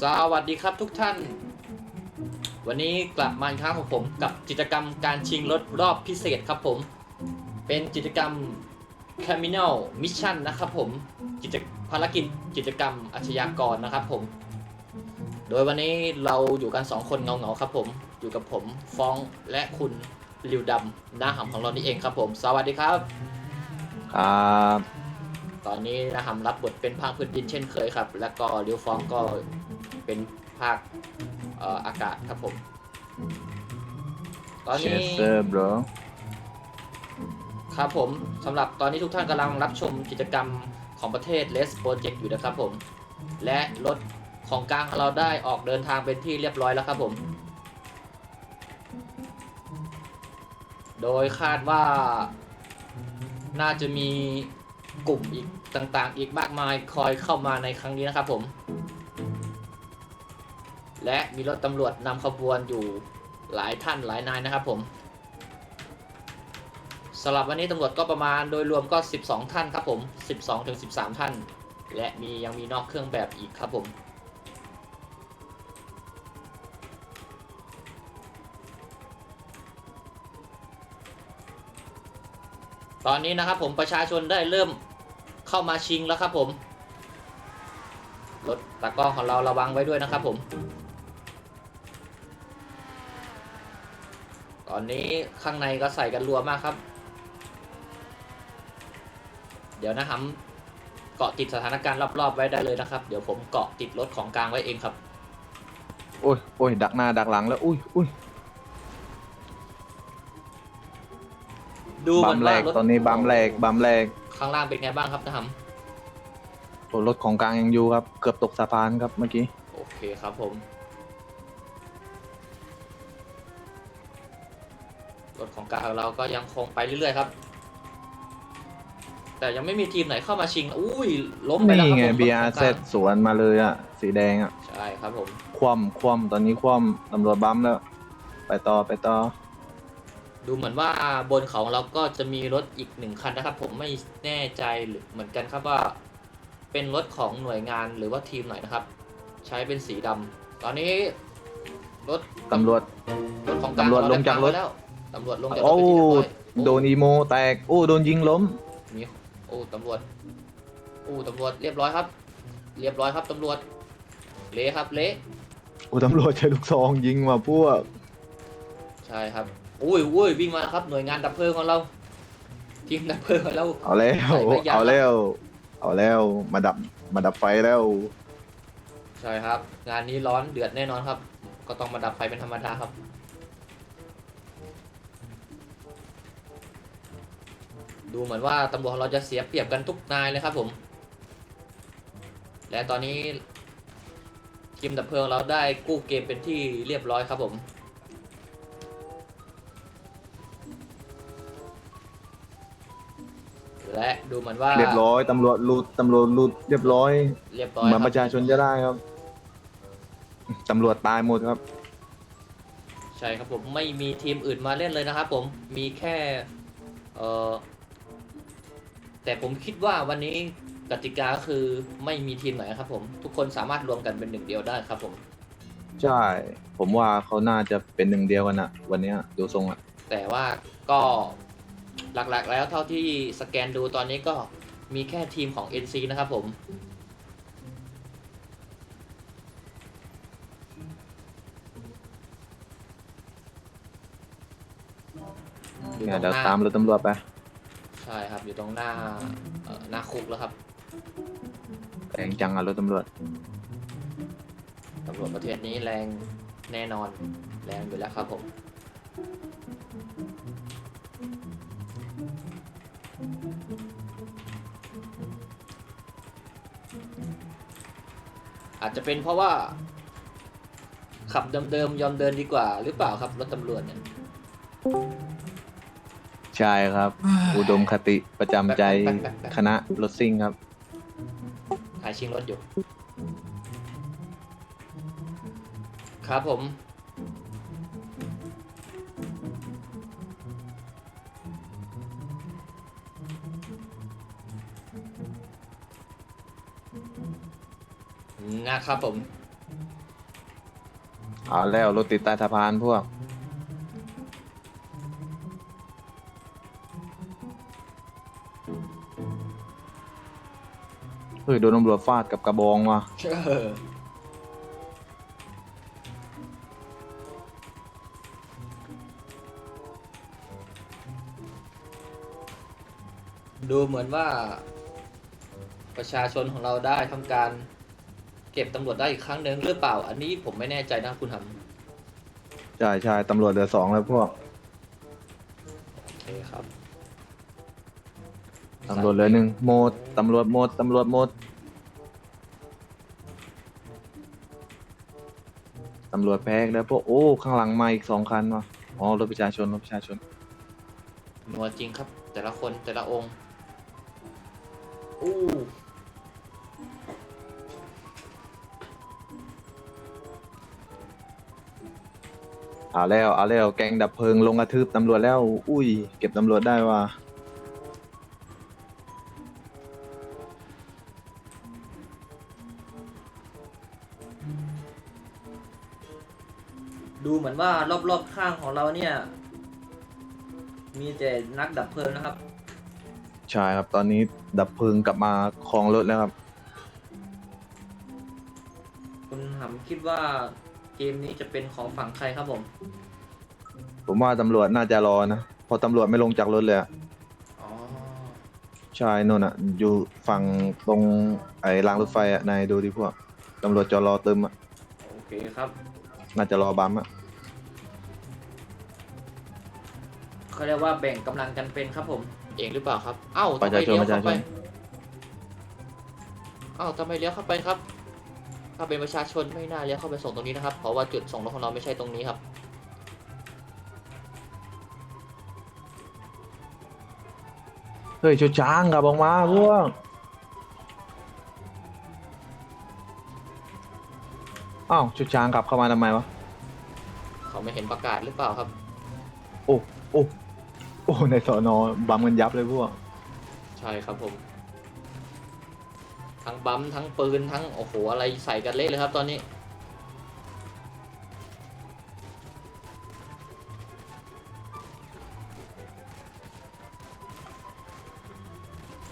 สวัสดีครับทุกท่าน วันนี้กลับมาอีกครั้งของผมกับกิจกรรมการชิงรถรอบพิเศษครับผม เป็นกิจกรรม Criminal Mission นะครับผมกิจภารกิจกิจกรรมอาชญากรนะครับผม โดยวันนี้เราอยู่กัน 2 คนเงาๆครับผม อยู่กับผมฟองและคุณริวดำหน้าหำของเรานี่เองครับผม สวัสดีครับ ครับ ตอนนี้นะหำรับบทเป็นภาคพื้นดินเช่นเคยครับ แล้วก็ริวฟองก็เป็นภาคเอ่ออากาศครับผม ตอนเชนี้สเซอร์บรครับผมสำหรับตอนนี้ทุกท่านกำลังรับชมกิจกรรมของประเทศ Les Project อยู่นะครับผม และรถของกลางของเราได้ออกเดินทางเป็นที่เรียบร้อยแล้วครับผม โดยคาดว่าน่าจะมี กลุ่มอีกต่างๆ อีกมากมายคอยเข้ามาในครั้งนี้นะครับผม และมีรถตำรวจนำขบวนอยู่หลายท่านหลายนายนะครับผมสำหรับวันนี้ตำรวจก็ประมาณโดยรวมก็ 12 ท่านครับผม 12ถึง13 ท่าน และมียังมีนอกเครื่องแบบอีกครับผมตอนนี้นะครับผมประชาชนได้เริ่ม เข้ามาชิงแล้วครับผม รถตากล้องของเราระวังไว้ด้วยนะครับผม ตอนนี้ข้างในก็ใส่กันรัวมากครับ เดี๋ยวนะครับเกาะติดสถานการณ์รอบๆไว้ได้เลยนะครับ เดี๋ยวผมเกาะติดรถของกลางไว้เองครับ โอ้ยโอ้ยดักหน้าดักหลังแล้ว อุ้ยอุ้ยดูเหบัมือมนแรว่ากรถตอนนี้บัมแรกบัมแรก ข้างล่างเป็นไงบ้างครับนะครับโอ้รถของกลางยังอยู่ครับ เกือบตกสะพานครับเมื่อกี้ โอเคครับผม รถของกลางของเราก็ยังคงไปเรื่อยๆครับ แต่ยังไม่มีทีมไหนเข้ามาชิง อุ้ยล้มไปแล้วนี่ครับไง ผมรถของก BRZ ลางสวนมาเลยอะ สีแดงอะ ใช่ครับผม คว่ำคว่ำตอนนี้คว่ำตำรวจบัมแล้ว ไปต่อไปต่อ ดูเหมือนว่าบนเขาเราก็จะมีรถอีกหนึ่งคันนะครับ ผมไม่แน่ใจหรือเหมือนกันครับว่า เป็นรถของหน่วยงานหรือว่าทีมไหนนะครับ ใช้เป็นสีดำตอนนี้รถตำรวจ รถของกลางตำรวจเได้ลงจากรถพัแล้วตำรวจลงจากรถโอ้ไปที่เรียบร้อยโดนอีโมแตก โอ้โดนยิงล้ม มีโอ้ตำรวจโอ้ตำรวจเรียบร้อยครับ เรียบร้อยครับตำรวจเละครับเละโอ้ตำรวจใช้ลูกซองยิงมาพวก ใช่ครับ อุ้ยอุ้ยวิ่งมาครับหน่วยงานดับเพลิงของเราทีมดับเพลิงของเรา เอาแล้ว ใส่ไม้ยาว เอาแล้ว เอาแล้ว มาดับ มาดับไฟแล้ว ใช่ครับ งานนี้ร้อนเดือดแน่นอนครับ ก็ต้องมาดับไฟเป็นธรรมดาครับ ดูเหมือนว่าตำรวจของเราจะเสียเปรียบกันทุกนายเลยครับผม และตอนนี้ทีมดับเพลิงเราได้กู้เกมเป็นที่เรียบร้อยครับผม และดูเหมือนว่าเรียบร้อยตำรวจรูดตำรวจรูดเรียบร้อยเรียบร้อยเหมือนคปบระชาชนจะได้ครับตำรวจตายหมดครับ ใช่ครับผมไม่มีทีมอื่นมาเล่นเลยนะครับผมมีแค่เออแต่ผมคิดว่าวันนี้กติกาก็คือไม่มีทีมไหนครับ ผมทุกคนสามารถรวมกันเป็นหนึ่งเดียวได้ครับผมใช่ผมว่าเขาน่าจะเป็นหนึ่งเดียวกันอะวันเนี้ยดูทรงอะแต่ว่าก็ หลักๆ แล้วเท่าที่สแกนดูตอนนี้ก็มีแค่ทีมของ NC นะครับผมอยู่เนี่ยตเดี๋รยวงหน้าตามรถตำรวจไป ใช่ครับอยู่ตรงหน้าเอ่อหน้าคุกแล้วครับแรงจังอะรถตำรวจ ตำรวจประเทศนี้แรงแน่นอนแรงอยู่แล้วครับผม อาจจะเป็นเพราะว่า ขับเดิมๆยอมเดินดีกว่า หรือเปล่าครับรถตำรวจเนี่ยใช่ครับ อุดมคติประจำใจคณะรถซิ่งครับหายชิงรถอยู่ ครับผม นะครับผมเอาแล้วรถติดใต้สะพานพวก เฮ้ย โดนตำรวจฟาดกับกระบองว่ะ เออดูเหมือนว่า ประชาชนของเราได้ทำการเก็บตำรวจได้อีกครั้งหนึ่งหรือเปล่า อันนี้ผมไม่แน่ใจนะคุณทใช่ใช่ตำรวจเหลือสองแล้วพวกำโอเคครับตำรวจเหลือหนึ่งหมดตำรวจหมดตำรวจหมดตำรวจแพ้อีกแล้วพวกโอ้ข้างหลังมาอีกสองคันว่ะอ๋อรถประชาชนรถประชาชนนัวจริงครับ แต่ละคนแต่ละองค์อู้ เอาแล้วเอาแล้วแกงดับเพลิงลงกระทืบตำรวจแล้ว อุ้ย เก็บตำรวจได้ว่ะดูเหมือนว่ารอบๆข้างของเราเนี่ย มีแต่นักดับเพลิงนะครับ ใช่ครับ ตอนนี้ดับเพลิงกลับมาคลองรถแล้วครับ คุณหำคิดว่า เกมนี้จะเป็นของฝั่งใครครับผม ผมว่าตำรวจน่าจะรอนะเพอตำรวจไม่ลงจากรถเลยอะอ๋อ ใช่นนอะ อยู่ฝั่งตรงไอ้รางรถไฟอะนายดูดิพวกตำรวจจอรอเติมอะโอเคครับ น่าจะรอบัมอะเขาเรียกว่าแบ่งกำลังกันเป็นครับผม เองหรือเปล่าครับ เอ้าปทำระไมชาชนเลี้ยวประชาเข้าชไป นเอ้าทำไมเลี้ยวเข้าไปครับ ถ้าเป็นประชาชนไม่น่าเลี้ยวเข้าไปส่งตรงนี้นะครับ เพราะว่าจุดส่งรถของเราไม่ใช่ตรงนี้ครับ เฮ้ยชุดช้างกลับออกมาพวกอ้าวชุดช้างกลับเข้ามาทำไมวะ เขาไม่เห็นประกาศหรือเปล่าครับ โอ้โอ้โอ้ในสอนอบัมกันยับเลยพวก ใช่ครับผม ทั้งบัมป์ทั้งปืนทั้งโอ้โหอะไรใส่กันเละเลยครับตอนนี้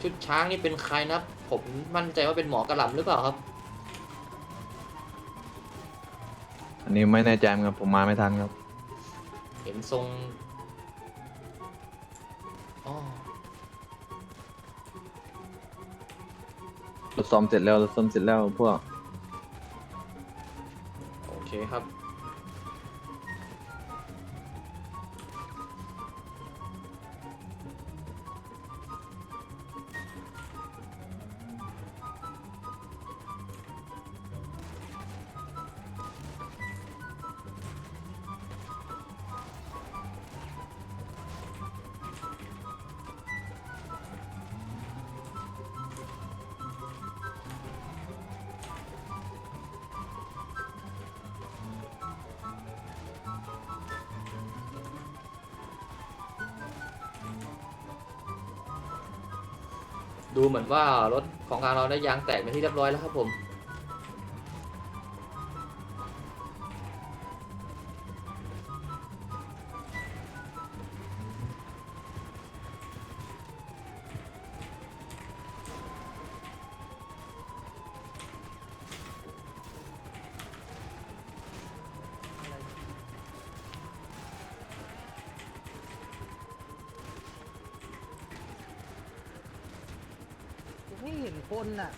ชุดช้างนี่เป็นใครนะผมมั่นใจว่าเป็นหมอกระหล่ำหรือเปล่าครับ อันนี้ไม่แน่ใจเหมือนกันผมมาไม่ทันครับ เห็นทรงอ๋อ ซ่อมเสร็จแล้วราซ่อมเสร็จแล้วพวก โอเคครับ ดูเหมือนว่ารถของทางเราได้ยางแตกเป็นที่เรียบร้อยแล้วครับผม คนน่ะ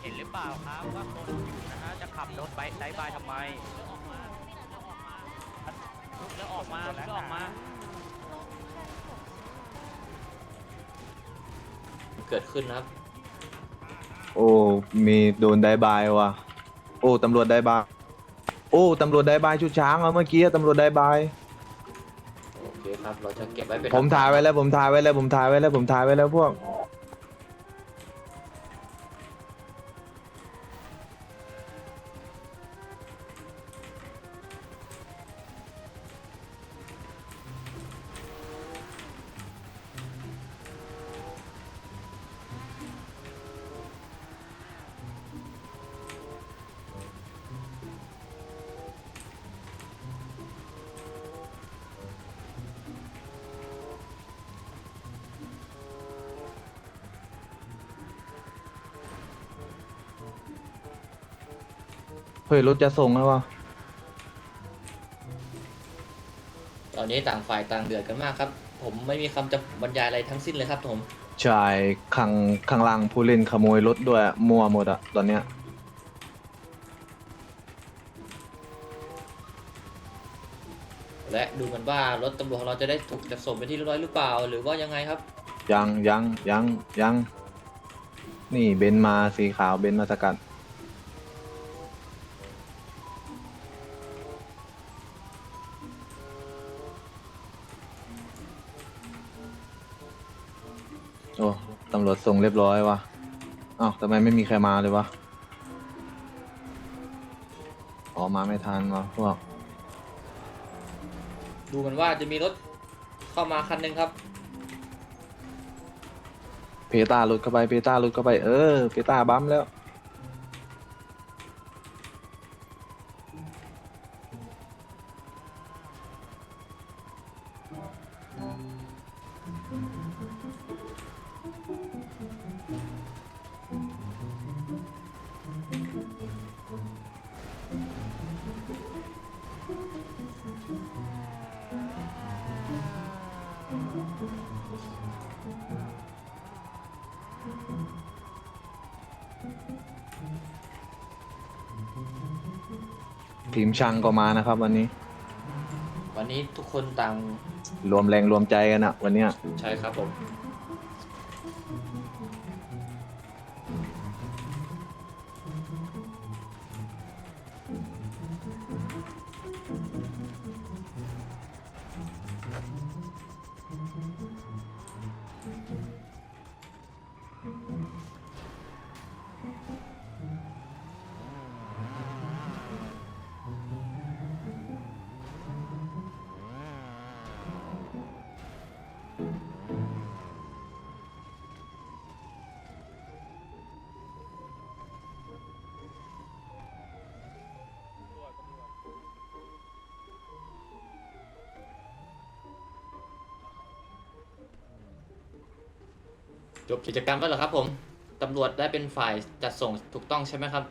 เห็นหรือเปล่าครับว่าคนอยู่นะฮะจะขับรถไปไล่บายทำไมลุกแล้วออกมาลุกแล้วออกมาเกิดขึ้นนะครับ โอ้ มีโดนได้บายว่ะ โอ้ ตำรวจได้บาย โอ้ ตำรวจได้บายชุดช้างเอาเมื่อกี้ตำรวจได้บาย ครับ เราจะเก็บไว้เป็นผมถ่ายไว้แล้วผมถ่ายไว้แล้วผมถ่ายไว้แล้วผมถ่ายไว้แล้วพวก เฮ้ยรถจะส่งแล้ววะตอนนี้ต่างฝ่ายต่างเดือดกันมากครับ ผมไม่มีคำจะบรรยายอะไรทั้งสิ้นเลยครับผม ชายข้างข้างล่างผู้เล่นขโมยรถด้วยมั่วหมดอะตอนเนี้ยและดูกันว่ารถตำรวจของเราจะได้ถูกจัดส่งไปที่เรียบร้อยหรือเปล่า หรือว่ายังไงครับ ยังยังยังยัง นี่เบนซ์มาสีขาวเบนซ์มาสกัด รวจส่งเรียบร้อยวะอ้าวทำไมไม่มีใครมาเลยวะอ๋อมาไม่ทันวะพวกดูกันว่าจะมีรถเข้ามาคันหนึ่งครับ เพตาหลุดเข้าไปเพตาหลุดเข้าไปเออเพตาบั๊มแล้ว ทีมช่างก็มานะครับ วันนี้ วันนี้ทุกคนต่างรวมแรงรวมใจกันอะวันเนี้ย ใช่ครับผม จบกิจกรรมแล้วเหรอครับผมตำรวจได้เป็นฝ่ายจัดส่งถูกต้องใช่ไหมครับ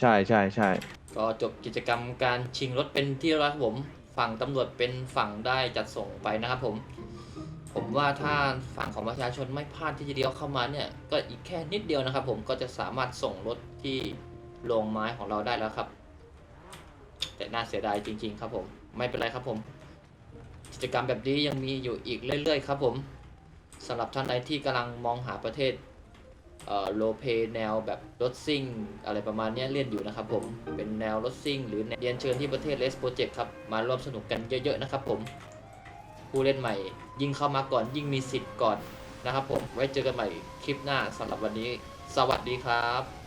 ใช่ใช่ใช่ก็จบกิจกรรมการชิงรถเป็นที่เรียบร้อยครับผมฝั่งตำรวจเป็นฝั่งได้จัดส่งไปนะครับผม ผมว่าถ้าฝั่งของประชาชนไม่พลาดที่จะเลี้ยวเข้ามาเนี่ยก็อีกแค่นิดเดียวนะครับ ผมก็จะสามารถส่งรถที่โรงไม้ของเราได้แล้วครับ แต่น่าเสียดายจริง ๆ ครับผม ไม่เป็นไรครับผม กิจกรรมแบบนี้ยังมีอยู่อีกเรื่อย ๆ ครับผม สำหรับท่านใดที่กำลังมองหาประเทศโลเปแนวแบบรถซิ่ง อะไรประมาณนี้เล่นอยู่นะครับผมเป็นแนวรถซิ่ง หรือเรียนเชิญที่ประเทศเลสโปรเจกต์ครับ มาร่วมสนุกกันเยอะๆนะครับผมผู้เล่นใหม่ ยิ่งเข้ามาก่อนยิ่งมีสิทธิ์ก่อนนะครับผมไว้เจอกันใหม่คลิปหน้าสำหรับวันนี้ สวัสดีครับ